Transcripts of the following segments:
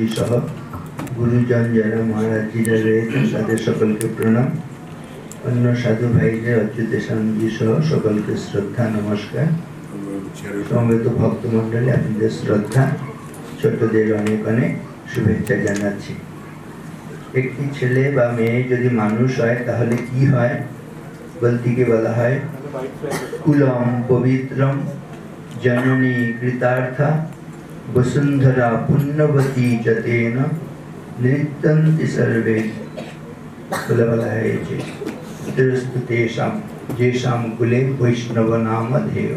জি সহ গুরুজন, যারা মহারাজজিরা রয়েছেন, তাদের সকলকে প্রণাম। অন্য সাধু ভাইদের অচ্যুতেশানন্দী সহ সকলকে শ্রদ্ধা, নমস্কার। সমবেত ভক্তমণ্ডলী আপনাদের শ্রদ্ধা, ছোটদের অনেক অনেক শুভেচ্ছা জানাচ্ছি। একটি ছেলে বা মেয়ে যদি মানুষ হয়, তাহলে কি হয়? বলতিকে বলা হয়, কুলম পবিত্রম, জননী কৃতার্থা। নৃত্যন্তি সর্বে বলে বলা হয়েছে পিতরস্তু তেষাম যেসাম কুলে বৈষ্ণব নাম ধেয়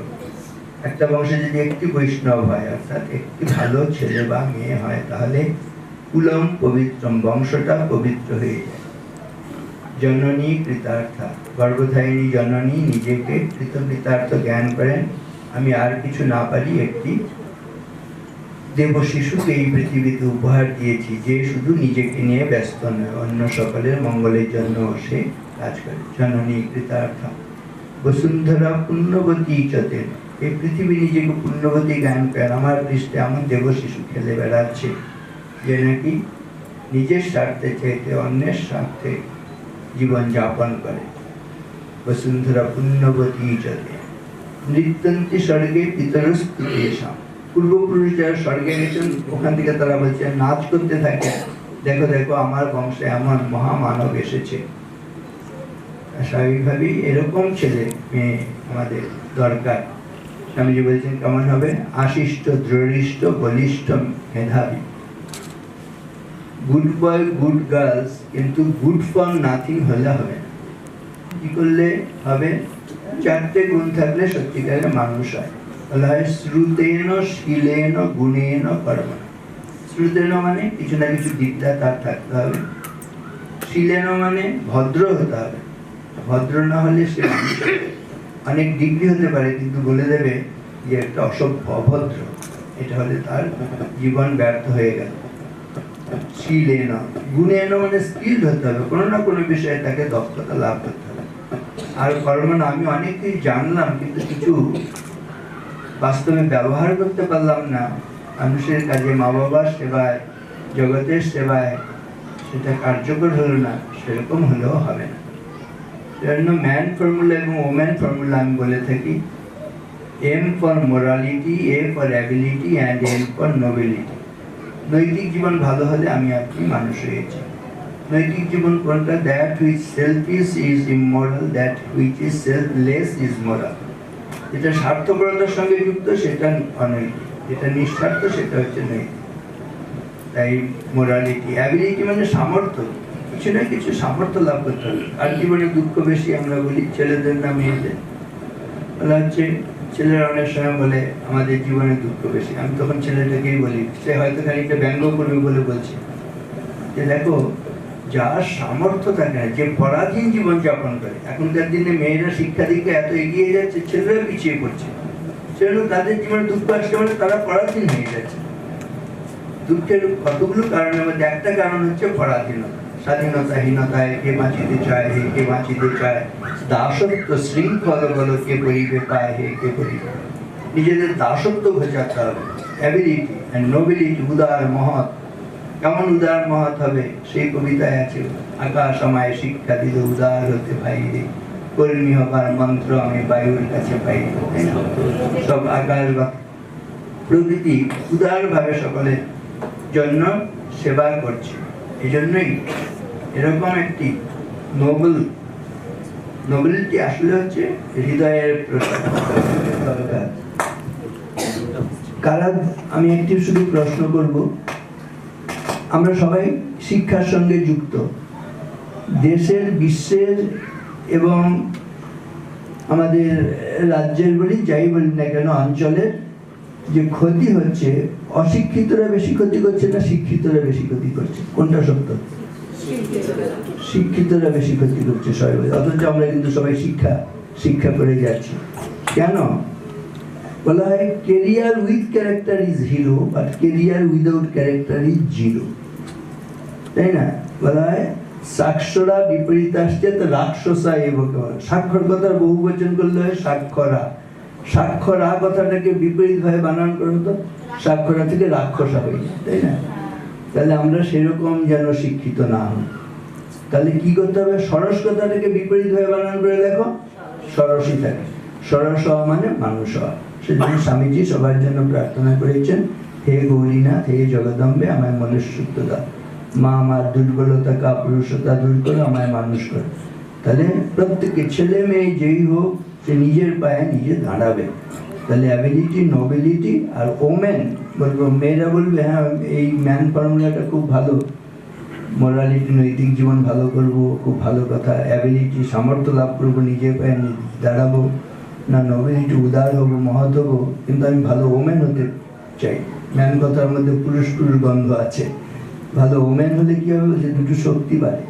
একটা বংশে যদি একটি বৈষ্ণব হয়, অর্থাৎ একটি ভালো ছেলে বা মেয়ে হয়, তাহলে কুলম পবিত্রম বংশটা পবিত্র হয়ে যায়। জননী কৃতার্থা। গর্ভধারিণী জননী নিজেকে কৃতকৃতার্থ জ্ঞান করেন। আমি আর কিছু না পারি একটি দেব শিশুকে এই পৃথিবীতে উপহার দিয়েছি যে শুধু নিজেকে নিয়ে ব্যস্ত নয়, অন্য সকলের মঙ্গলের জন্য সে কাজ করে। জননী কৃতার্থা, বসুন্ধরা পুণ্যবতী চতেন এই পৃথিবী নিজেকে পুণ্যবতী জ্ঞান করেন আমার পৃষ্ঠে আমার দেব শিশু খেলে বেড়াচ্ছে যে নাকি নিজের স্বার্থে চাইতে অন্যের স্বার্থে জীবন যাপন করে। বসুন্ধরা পুণ্যবতী চতে নৃত্যন্তি স্বর্গে পিতরস্তু এসাম। পূর্বপুরুষ যারা স্বর্গে গেছেন, ওখান থেকে তারা বলছে, নাচ করতে থাকে। দেখো দেখো, আমার বংশে এমন মহামানব এসেছে। স্বাভাবিকভাবেই এরকম ছেলে মেয়ে আমাদের দরকার। স্বামীজি বলছেন, কেমন হবে? আশিষ্ট, দৃঢ়িষ্ট, বলিষ্ঠ মেধাবী। গুড বয় গুড গার্লস কিন্তু গুড ফর নাথিং হলে হবে না। কি করলে হবে? চারটে গুণ থাকলে সত্যিকারের মানুষ হয়। শ্রুতেন শীলেন গুণেন শ্রুতেন মানে কিছু না কিছু বিদ্যা তার থাকতে হবে। শীলেন মানে ভদ্র হতে হবে। ভদ্র না হলে সে অনেক ডিগ্রি হতে পারে, কিন্তু বলে দেবে যে একটা অসভ্য অভদ্র। এটা হলে তার জীবন ব্যর্থ হয়ে গেল। শীলেন, গুণেন মানে স্কিল্ড হতে হবে। কোনো না কোনো বিষয়ে তাকে দক্ষতা লাভ করতে হবে। আর আমি অনেক জানলাম, কিন্তু কিছু বাস্তবে ব্যবহার করতে পারলাম না। মানুষের কাজে মা বাবার সেবায়, জগতের সেবায় সেটা কার্যকর হলো না, সেরকম হলেও হবে না। সেজন্য ম্যান ফর্মুলা এবং ওম্যান ফর্মুলা আমি বলে থাকি। M for morality A for ability and M for nobility নৈতিক জীবন ভালো হলে আমি আপনি মানুষ হয়েছি। নৈতিক জীবন কোনটা? That which selfish is immoral that which is selfless is moral যেটা স্বার্থপরতার সঙ্গে যুক্ত, সেটা অনৈতিক। যেটা নিঃস্বার্থ, সেটা হচ্ছে নৈতিক তাই মোরালিটি অ্যাবিলিটি মানে সামর্থ্য। কিছু না কিছু সামর্থ্য লাভ করতে হবে। আর জীবনে দুঃখ বেশি আমরা বলি ছেলেদের না মেয়েদের? বলা হচ্ছে, ছেলেরা অনেক সময় বলে, আমাদের জীবনে দুঃখ বেশি। আমি তখন ছেলেটাকেই বলি, সে হয়তো খানিকটা ব্যঙ্গ করবে বলে বলছে। যে দেখো যার সামর্থ্য থাকে যে পরাধীন জীবন যাপন করে। এখনকার দিনে মেয়েরা শিক্ষা দিকে এত এগিয়ে যাচ্ছে, ছেলেরা পিছিয়ে পড়ছে। সেজন্য তাদের জীবনে দুঃখ আসছে মানে তারা পরাধীন হয়ে যাচ্ছে। দুঃখের কতগুলো কারণের মধ্যে একটা কারণ হচ্ছে পরাধীনতা। স্বাধীনতাহীনতায় কে বাঁচিতে চায়, হে কে বাঁচিতে চায়। দাসত্ব শৃঙ্খল বলো কে করিবে পায় হে কে করিবে নিজেদের দাসত্ব ঘোচাতে হবে। অ্যাবিলিটি অ্যান্ড নোবিলিটি উদার, মহৎ। কেমন উদার মহৎ হবে সেই কবিতায় আছে আকাশ সময় শিক্ষা দিল উদার হতে বাইরে কর্মী হবার মন্ত্র আমি বায়ুর কাছে পাই সব আকাশ বা প্রকৃতি উদারভাবে সকলের জন্য সেবা করছে। এই জন্যই এরকম একটি নোবেল নোবেলিটি আসলে হচ্ছে হৃদয়ের দরকার কারা আমি একটি শুধু প্রশ্ন করব। আমরা সবাই শিক্ষার সঙ্গে যুক্ত। দেশের, বিশ্বের এবং আমাদের রাজ্যের বলি যাই বলি না কেন, অঞ্চলের যে ক্ষতি হচ্ছে, অশিক্ষিতরা বেশি ক্ষতি করছে না শিক্ষিতরা বেশি ক্ষতি করছে? কোনটা সত্য? শিক্ষিতরা বেশি ক্ষতি করছে সবাই। অথচ আমরা কিন্তু সবাই শিক্ষা শিক্ষা করে যাচ্ছি। কেন? বলা হয় career with character is hero but career without character is zero তাই না? বলা হয় সাক্ষরা বিপরীত আসছে, তো রাক্ষসা এবং স্বাক্ষর কথার বহু বচন করলে হয় সাক্ষরা সাক্ষরা কথাটাকে বিপরীত ভাবে বানান করুন তো সাক্ষরা থেকে রাক্ষসা হয়ে তাই না? তাহলে আমরা সেরকম যেন শিক্ষিত না হই। তাহলে কি করতে হবে? সরস কথাটাকে বিপরীত ভাবে বানান করে দেখো। সরসই থাকে। সরস মানে মানুষ হওয়া। সেজন্য স্বামীজি সবার জন্য প্রার্থনা করেছেন, হে গৌরীনাথ, হে জগদম্বে, আমায় মনুষ্যত্ব দাও মা আমার দুর্বলতা, কাপুরুষতা দূর করে আমায় মানুষ করে। তাহলে প্রত্যেকে ছেলে মেয়ে যেই হোক, সে নিজের পায়ে নিজে দাঁড়াবে। তাহলে অ্যাবিলিটি নোবেলিটি আর ওমেন বলব মেয়েরা বলবে হ্যাঁ এই ম্যান ফর্মুলাটা খুব ভালো। মোরালিটি নৈতিক জীবন ভালো করব, খুব ভালো কথা। অ্যাবিলিটি সামর্থ্য লাভ করব, নিজের পায়ে নিজে দাঁড়াবো। না নোবেলিটি উদার হব, মহৎ হব, কিন্তু আমি ভালো ওমেন হতে চাই। ম্যান কথার মধ্যে পুরুষ পুরুষ গন্ধ আছে। ভালো ওমেন হলে কি হবে? যে দুটো শক্তি বাড়ে।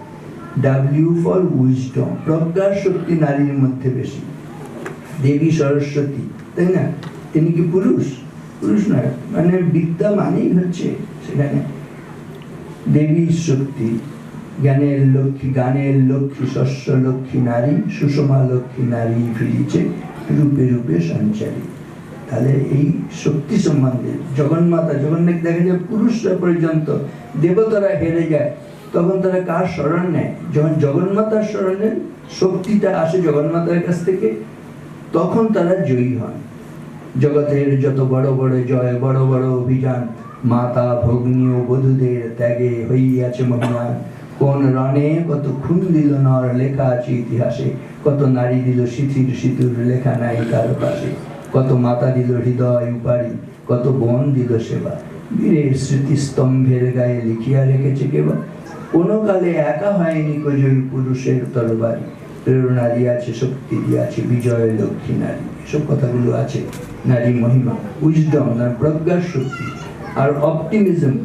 ডাব্লিউ ফর উইজডম প্রজ্ঞার শক্তি নারীর মধ্যে বেশি। দেবী সরস্বতী, তাই না? তিনি কি পুরুষ? পুরুষ নয় মানে বিদ্যা মানেই হচ্ছে সেখানে। দেবী শক্তি, জ্ঞানের লক্ষ্মী, গানের লক্ষ্মী, শস্য লক্ষ্মী নারী, সুষমা লক্ষ্মী নারী ফিরিছে, রূপে রূপে সঞ্চারী তাহলে এই শক্তি সম্বন্ধে জগন্মাতা জগন্নাথ দেখা যায় পুরুষরা পর্যন্ত দেবতারা হেরে যায়, তখন তারা কার স্মরণ নেয়? যখন জগন্মাতার স্মরণে শক্তিটা আসে জগন্মাতার কাছ থেকে, তখন তারা জয়ী হন। জগতের যত বড় বড় জয়, বড় বড় অভিযান, মাতা, ভগ্নী ও বধূদের ত্যাগে হইয়াছে মহিমান কোন রণে কত খুন দিল নর লেখা আছে ইতিহাসে, কত নারী দিল শিথির সিঁথুর লেখা নাই কারও পাশে। কত মাতা দিল হৃদয় উপারি কত বোন দিল সেবা। বীরের স্মৃতি স্তম্ভের গায়ে লিখিয়া রেখেছে কেবা। কোনো কালে একা হয়নি কজয়ী পুরুষের তরবারি। প্রেরণা দিয়াছে, শক্তি দিয়াছে, বিজয় লক্ষ্মী নারী। এসব কথাগুলো আছে নারী মহিমা উইজডম না প্রজ্ঞার শক্তি, আর অপটিমিজম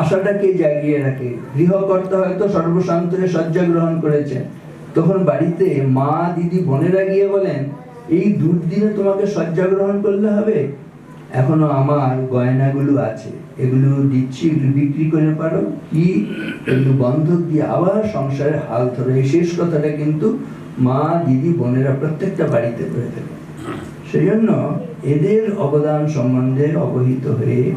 আশাটাকে জাগিয়ে রাখে। গৃহকর্তা হয়তো সর্বশান্তরে শয্যা গ্রহণ করেছেন। তখন বাড়িতে মা দিদি বোনেরা গিয়ে বলেন এই দুর্দিনে তোমাকে শয্যা গ্রহণ করলে হবে? এখনও আমার গয়নাগুলো আছে। এগুলো দিচ্ছি, এগুলো বিক্রি করে পারো। কি? এগুলো বন্ধক দিয়ে আবার সংসারে হাল ধরে। এই শেষ কথাটা কিন্তু মা, দিদি, বোনেরা প্রত্যেকটা বাড়িতে করে থাকে। সেই জন্য এদের অবদান সম্বন্ধে অবহিত হয়ে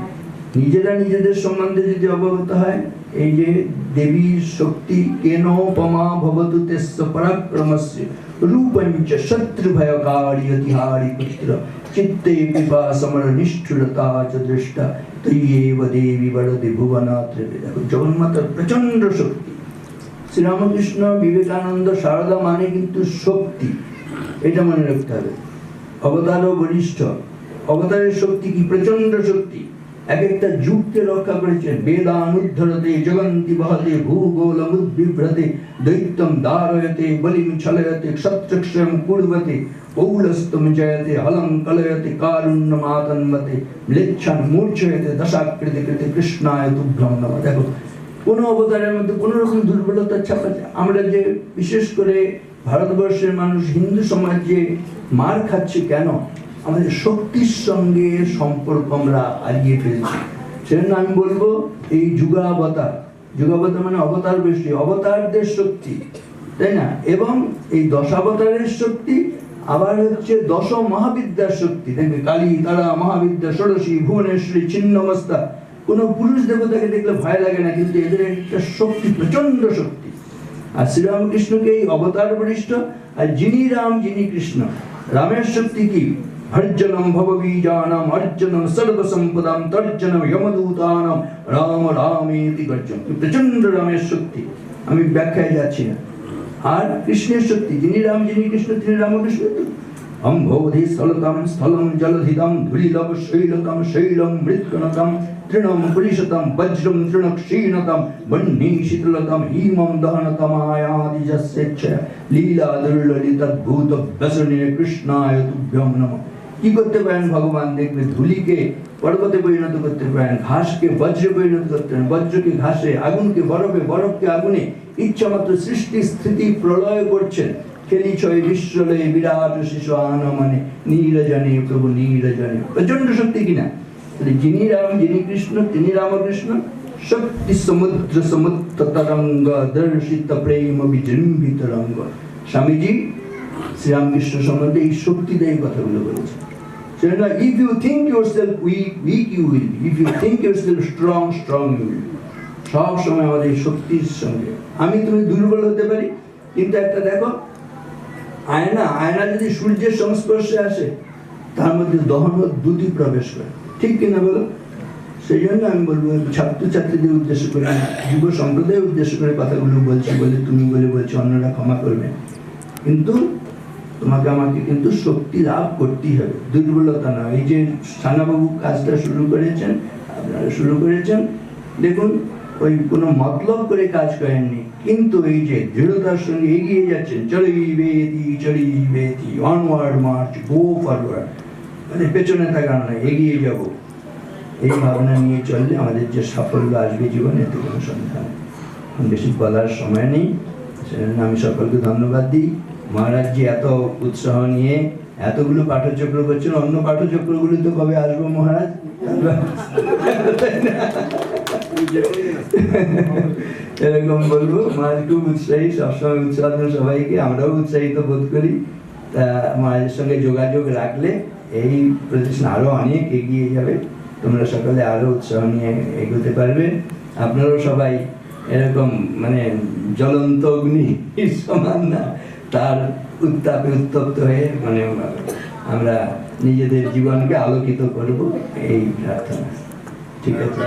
নিজেরা নিজেদের সম্বন্ধে যদি অবগত হয়, এই যে দেবীর শক্তি, কেন পমা ভবতু তেস্য পরাক্রমস্য, রূপঞ্চ শত্রু ভয়কারী অতিহারি পুত্র, চিত্তে পিপা সমর নিষ্ঠুরতা চ দৃষ্টা, তৈয়েব দেবী বড়দে ভুবনাত্রে জগন্মাতার প্রচণ্ড শক্তি। শ্রীরামকৃষ্ণ বিবেকানন্দ সারদা মানে কিন্তু শক্তি। এটা মনে রাখতে হবে। অবতারও বলিষ্ঠ। অবতারের শক্তি কি? প্রচণ্ড শক্তি। এক একটা যুগকে রক্ষা বেদানুদ্ধরতে জগন্তি বহতে, ভূগোলমুদ্বিভ্রতে, দৈত্যম দারয়তে বলিম ছলয়তে পৌলস্তম জয়তে কলয়তে কারুণ্য ম্লেচ্ছান মূর্ছয়তে, দশাকৃতি কৃতি কৃষ্ণায় তুভ্যম নমঃ। দেখো, কোন অবতারের মধ্যে কোন রকম দুর্বলতা ছাপা আমরা যে বিশেষ করে ভারতবর্ষের মানুষ হিন্দু সমাজ যে মার খাচ্ছে কেন? আমাদের শক্তির সঙ্গে সম্পর্ক আমরা হারিয়ে ফেলছি। সেজন্য আমি বলব, এই যুগাবতার যুগাবতার মানে অবতার বেশি, অবতারদের শক্তি, তাই না? এবং এই দশাবতারের শক্তি, আবার হচ্ছে দশ মহাবিদ্যার শক্তি দেখবে কালী, তারা, মহাবিদ্যা, ষোড়শী, ভুবনেশ্বরী, ছিন্নমস্তা, কোনো পুরুষ দেবতাকে দেখলে ভয় লাগে না, কিন্তু এদের একটা শক্তি প্রচণ্ড শক্তি। আর শ্রীরামকৃষ্ণকে এই অবতার বরিষ্ঠ আর যিনি রাম, যিনি কৃষ্ণ, রামের শক্তি কি? হর্জনম ভববীজানাম অর্জনম সর্বসম্পদাম তর্জনম যমদূতানাম রাম রামেতি গর্জন প্রচণ্ড রামের শক্তি আমি ব্যাখ্যায় যাচ্ছি না। আর কৃষ্ণের শক্তি, যিনি রাম, যিনি কৃষ্ণ, তিনি রামকৃষ্ণ। অম্ভোধি স্থলতম, স্থলম জলধিতম, ধুলিলব শৈলতম, শৈলম মৃৎকনতম তৃণম পুলিশতম বজ্রম তৃণ ক্ষীণতম বহ্নি শীতলতম, হিমম দহনতমায়াদি যস্যেচ্ছ লীলা দুর্ললিতদ্ভূত ব্যসনে কৃষ্ণায় তুভ্যম নমঃ। কি করতে পারেন? ভগবান দেখবে ধুলিকে, পর্বতে পরিণত করতে পারেন, ঘাসকে, বজ্রে পরিণত করতে পারেন, বজ্রকে ঘাসে, আগুনকে, বরফে, বরফকে আগুনে ইচ্ছা মাত্র সৃষ্টি, স্থিতি, প্রলয় করছেন। খেলি ছয় বিশ্বলয়ে বিরাট শিশু প্রভু প্রচণ্ড কিনা? যিনি রাম, যিনি কৃষ্ণ, তিনি রামকৃষ্ণ। শক্তি সমুদ্র সমুদ্র তরঙ্গ দর্শিত প্রেম বিজৃম্ভিত রঙ্গ স্বামীজি শ্রীরামকৃষ্ণ সম্বন্ধে এই শক্তিদায়ী কথাগুলো বলেছে। সেজন্য if you think yourself weak weak you will if you think yourself strong strong you will সব সময় আমাদের এই শক্তির সঙ্গে। আমি তুমি দুর্বল হতে পারি, কিন্তু একটা দেখো, আয়না আয়না যদি সূর্যের সংস্পর্শে আসে, তার মধ্যে দহন দুটি প্রবেশ করে। ঠিক কিনা বলো? সেই জন্য আমি বলব, ছাত্রছাত্রীদের উদ্দেশ্য করে, যুব সম্প্রদায়ের উদ্দেশ্য করে কথাগুলো বলছি বলে, তুমি বলে বলছি, অন্যরা ক্ষমা করবে। কিন্তু তোমাকে আমাকে কিন্তু শক্তি লাভ করতেই হবে। দুর্বলতা না। এই যে সানাবাবু কাজটা শুরু করেছেন, আপনারা শুরু করেছেন, দেখুন, ওই কোনো মতলব করে কাজ করেননি। কিন্তু এই যে দৃঢ়তার সঙ্গে এগিয়ে যাচ্ছেন, চলি বেদি চলি বেদি অনওয়ার্ড মার্চ গো ফরওয়ার্ড মানে পেছনে তাকানো না এগিয়ে যাব। এই ভাবনা নিয়ে চললে আমাদের যে সাফল্য আসবে জীবনে এতে কোনো সন্ধান বেশি বলার সময় নেই। আমি সকলকে ধন্যবাদ দিই। মহারাজ জি এত উৎসাহ নিয়ে এতগুলো পাঠচক্র করছেন, অন্য পাঠচক্রগুলি তো কবে আসব মহারাজ? এরকম বলব, মহারাজ খুব উৎসাহী, সবসময় উৎসাহ সবাইকে, আমরাও উৎসাহিত বোধ করি। তা মহারাজের সঙ্গে যোগাযোগ রাখলে এই প্রতিষ্ঠান আরও অনেক এগিয়ে যাবে। তোমরা সকলে আরও উৎসাহ নিয়ে এগোতে পারবে। আপনারাও সবাই এরকম মানে জ্বলন্ত অগ্নি সমান না। তার উত্তাপে উত্তপ্ত হয়ে মানে আমরা নিজেদের জীবনকে আলোকিত করব এই প্রার্থনা। ঠিক আছে